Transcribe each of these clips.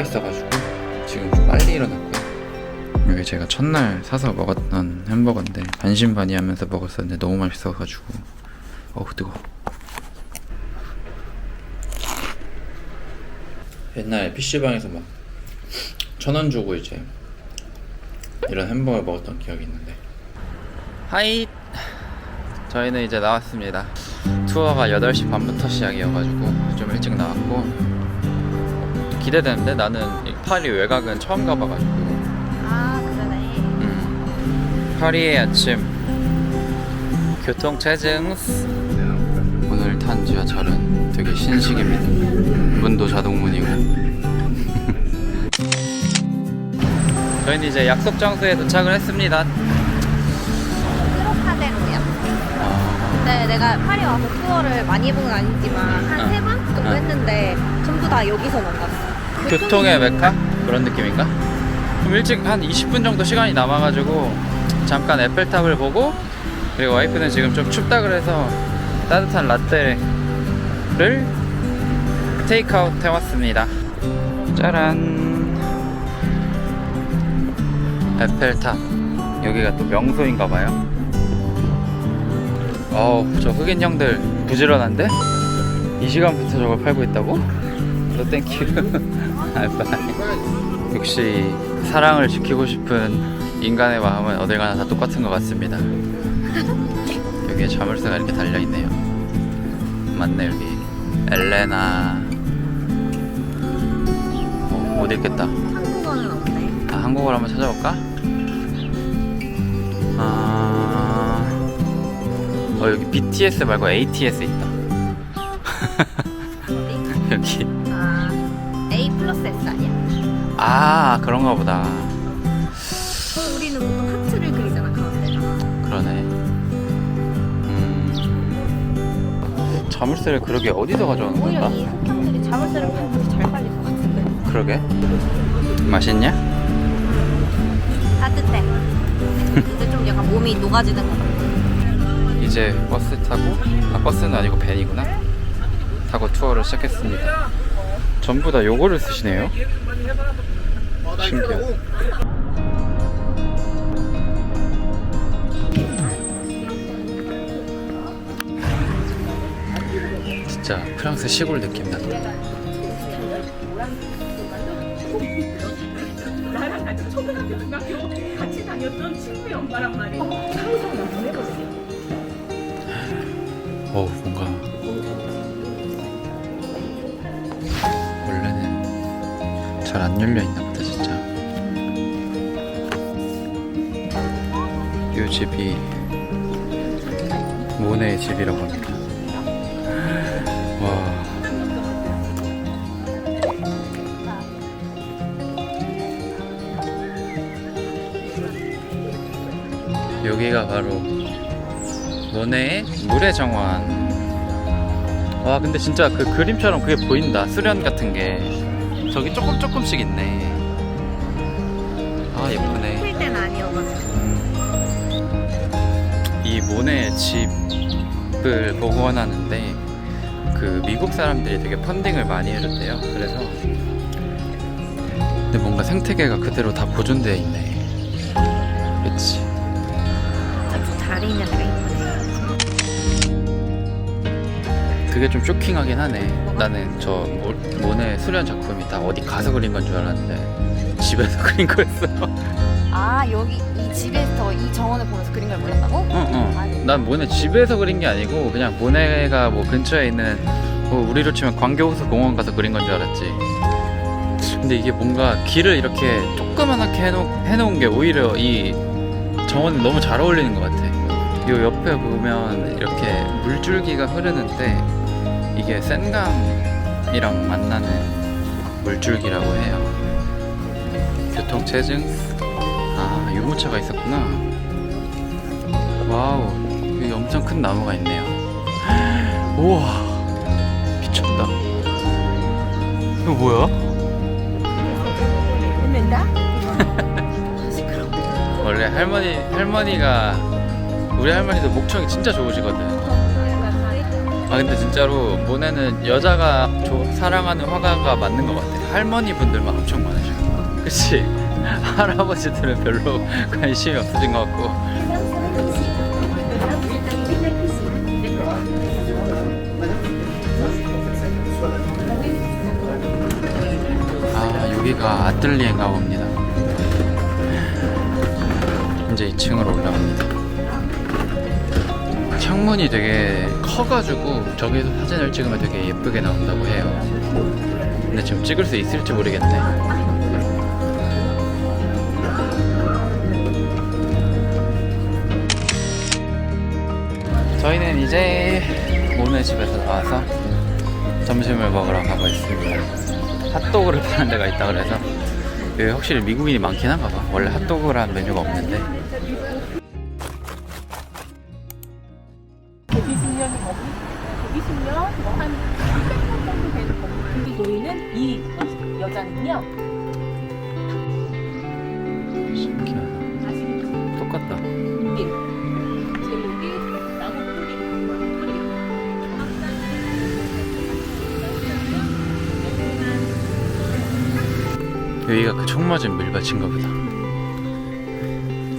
투어가 있어가지고 지금 좀 빨리 일어났고요. 이게 제가 첫날 사서 먹었던 햄버거인데 반신반의하면서 먹었었는데 너무 맛있어가지고. 어우 뜨거. 옛날에 PC방에서 막 천 원 주고 이제 이런 햄버거 먹었던 기억이 있는데. 하이. 저희는 이제 나왔습니다. 투어가 8시 반부터 시작이어가지고 좀 일찍 나왔고 기대되는데 나는 이 파리 외곽은 처음 가봐가지고 아 그러네. 음, 파리의 아침 교통 체증스 오늘 탄 지하철은 되게 신식입니다 문도 자동문이고 저희는 이제 약속 장소에 도착을 했습니다. 아, 네, 내가 파리 와서 투어를 많이 해본 건 아니지만 한 응. 세번 정도 응. 했는데 전부 다 여기서 만났어. 교통의 메카? 그런 느낌인가? 좀 일찍 한 20분 정도 시간이 남아가지고 잠깐 에펠탑을 보고 그리고 와이프는 지금 좀 춥다 그래서 따뜻한 라떼를 테이크아웃 해왔습니다 짜란 에펠탑 여기가 또 명소인가봐요 어우 저 흑인 형들 부지런한데? 이 시간부터 저걸 팔고 있다고? 너 땡큐. 바이바이. 역시 사랑을 지키고 싶은 인간의 마음은 어딜 가나 다 똑같은 것 같습니다. 여기에 자물쇠가 이렇게 달려 있네요. 맞네 여기. 엘레나. 어, 못 읽겠다. 한국어는. 아, 한국어로 한번 찾아볼까? 아... 어 여기 BTS 말고 ATS 있다 아 A 플러스 S 아니야? 아 그런가 보다 우리는 보통 하트를 그리잖아 가운데다가. 그러네 음... 자물쇠를 그러게 어디서 가져오는 오히려 건가? 이 흑형들이 자물쇠를 팔면 잘 팔릴 것 같은데. 그러게 맛있냐? 따뜻해. 근데 좀 약간 몸이 녹아지는 것 같아. 이제 버스 타고 아 버스는 아니고 밴이구나 타고 투어를 시작했습니다 전부 다 요거를 쓰시네요 신기하다 진짜 프랑스 시골 느낌 난다 나랑 같이 초등학교, 중학교 같이 다녔던 친구의 엄마란 말이야. 항상 나. 어 잘 안 열려 있나 보다 진짜. 이 집이 모네의 집이라고 합니다. 와. 여기가 바로 모네의 물의 정원. 와 근데 진짜 그 그림처럼 그게 보인다. 수련 같은 게 저기 조금 조금씩 있네 아 예쁘네 필 때는 아니어가지고. 음. 이 모네 집을 복원하는데 그 미국 사람들이 되게 펀딩을 많이 해줬대요 그래서 근데 뭔가 생태계가 그대로 다 보존되어 있네 그치 아주 잘 있는 게 이쁘네. 그게 좀 쇼킹하긴 하네. 나는 저 모, 모네 수련 작품이 다 어디 가서 그린 건 줄 알았는데 집에서 그린 거였어. 아 여기 이 집에서 이 정원을 보면서 그린 걸 몰랐다고? 어, 어. 난 모네 집에서 그린 게 아니고 그냥 모네가 뭐 근처에 있는 뭐 우리로 치면 광교호수 공원 가서 그린 건 줄 알았지. 근데 이게 뭔가 길을 이렇게 조그만하게 해놓, 해놓은 게 오히려 이 정원에 너무 잘 어울리는 것 같아. 요 옆에 보면 이렇게 물줄기가 흐르는데 이게 센강이랑 만나는 물줄기라고 해요. 교통체증. 아, 유모차가 있었구나. 와우, 여기 엄청 큰 나무가 있네요. 우와, 미쳤다. 이거 뭐야? 원래 할머니 할머니가 우리 할머니도 목청이 진짜 좋으시거든. 아 근데 진짜로 모네는 여자가 조- 사랑하는 화가가 맞는 것 같아. 할머니 분들만 엄청 많으셔. 그치? 할아버지들은 별로 관심이 없어진 것 같고. 아 여기가 아틀리에인가 봅니다. 이제 2층으로 올라갑니다. 창문이 되게 커가지고 저기서 사진을 찍으면 되게 예쁘게 나온다고 해요. 근데 지금 찍을 수 있을지 모르겠네. 저희는 이제 모네 집에서 나와서 점심을 먹으러 가고 있습니다. 핫도그를 파는 데가 있다 그래서 여기 확실히 미국인이 많긴 한가 봐. 원래 핫도그라는 메뉴가 없는데. 120년이 거기 120년 뭐한 300년 정도 되는 건물 근데 저희는 이 여자는요 신기하다. 아시겠죠? 똑같다. 이게 제목이 나무 뿌리 여기가 그 총 맞은 밀밭인가 보다.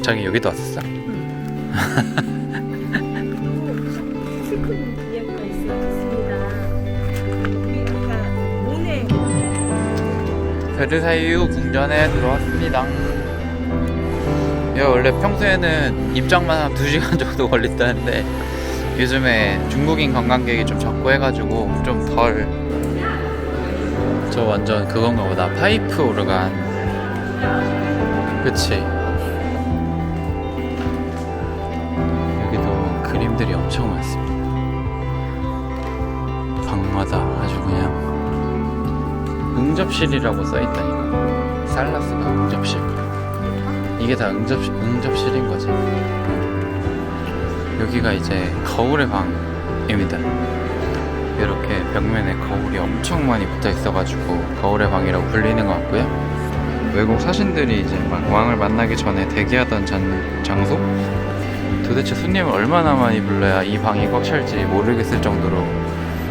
자기 여기도 왔었어? 슬 베르사유 궁전에 들어왔습니다. 여기 원래 평소에는 입장만 한 2시간 정도 걸린다는데 요즘에 중국인 관광객이 좀 적고 해가지고 좀 덜. 저 완전 그건가 보다. 파이프 오르간. 그치. 여기도 그림들이 엄청 많습니다. 방마다 아주 그냥 응접실이라고 써있다니까. 살라스가 응접실. 이게 다 응접, 응접실인 거지. 여기가 이제 거울의 방입니다. 이렇게 벽면에 거울이 엄청 많이 붙어 있어가지고 거울의 방이라고 불리는 것 같고요. 외국 사신들이 이제 막 왕을 만나기 전에 대기하던 잔, 장소? 도대체 손님을 얼마나 많이 불러야 이 방이 꽉 찰지 모르겠을 정도로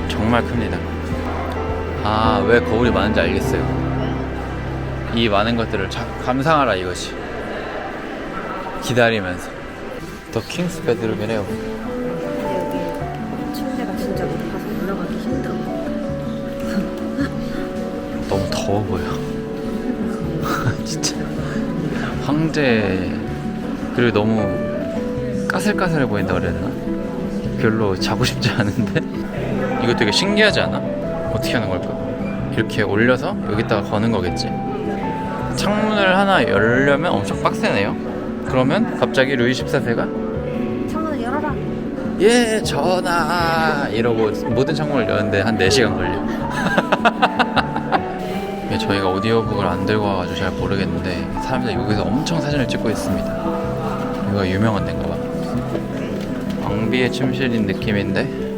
정말 큽니다 아, 왜 거울이 많은지 알겠어요. 이 많은 것들을 자, 감상하라 이것이. 기다리면서. 더 킹스 베드룸이래요. 침대가 진짜 높아서 올라가기 힘들어. 너무 더워 보여. 진짜. 황제. 그리고 너무 까슬까슬해 보인다 되나? 별로 자고 싶지 않은데? 이거 되게 신기하지 않아? 어떻게 하는 걸까? 이렇게 올려서 여기다가 거는 거겠지? 창문을 하나 열려면 엄청 빡세네요. 그러면 갑자기 루이 14세가 창문을 열어라. 예 전하 이러고 모든 창문을 여는데 한 4시간 걸려 예, 저희가 오디오북을 안 들고 와가지고 잘 모르겠는데 사람들이 여기서 엄청 사진을 찍고 있습니다 여기가 유명한 데인가 봐 왕비의 침실인 느낌인데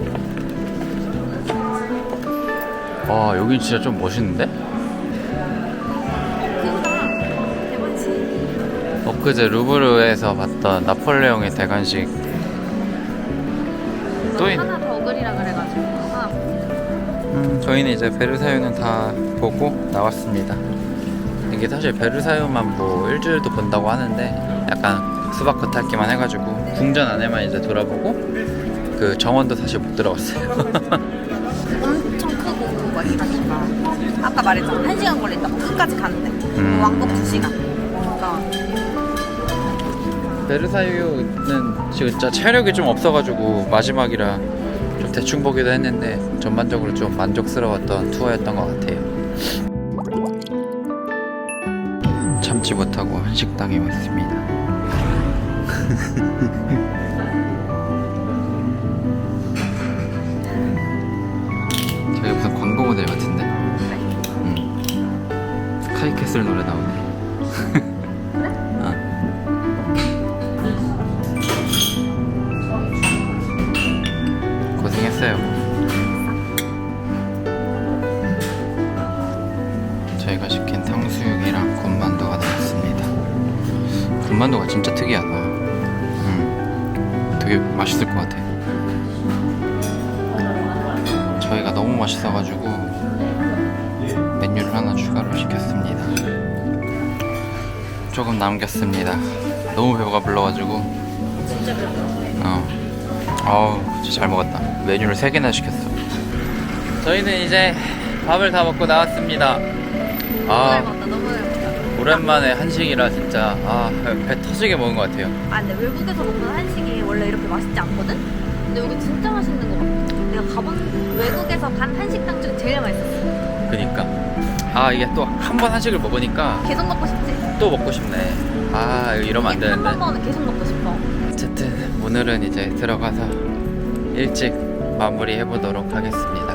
와 여기 진짜 좀 멋있는데? 엊그제 루브르에서 봤던 나폴레옹의 대관식 또 있... 하나 더 그리라 그래가지고 음, 저희는 이제 베르사유는 다 보고 나왔습니다. 이게 사실 베르사유만 뭐 일주일도 본다고 하는데 약간 수박 겉 핥기만 해가지고 궁전 안에만 이제 돌아보고 그 정원도 사실 못 들어갔어요. 엄청 크고 멋있다니까. 아까 말했잖아. 한 시간 걸린다고 끝까지 가는데. 음. 왕복 두 시간. 그러니까 베르사유는 진짜 체력이 좀 없어가지고 마지막이라 좀 대충 보기도 했는데 전반적으로 좀 만족스러웠던 투어였던 것 같아요. 참지 못하고 한식당에 왔습니다. 응. 스카이캐슬 노래 나오네. 고생했어요. 저희가 시킨 탕수육이랑 군만두가 나왔습니다. 군만두가 진짜 특이하다. 음, 되게 맛있을 것 같아. 맛있어가지고 조금 남겼습니다. 너무 배가 불러가지고. 진짜 배고파. 어. 어우, 진짜 잘 먹었다. 메뉴를 3개나 시켰어. 저희는 이제 밥을 다 먹고 나왔습니다. 너무 잘 아. 너무 잘. 오랜만에 한식이라 진짜, 아, 배 터지게 먹은 것 같아요. 아 근데 외국에서 먹는 한식이 원래 이렇게 맛있지 않거든? 근데 여기 진짜 맛있는 거 같아. 내가 가본 외국에서 간 한식당 중에 제일 맛있었어. 그니까. 아, 이게 또 한 번 한식을 먹으니까 계속 먹고 싶지? 또 먹고 싶네. 아, 이러면 안 되는데. 한 번은 계속 먹고 싶어. 어쨌든 오늘은 이제 들어가서 일찍 마무리 해 보도록 하겠습니다. 끝!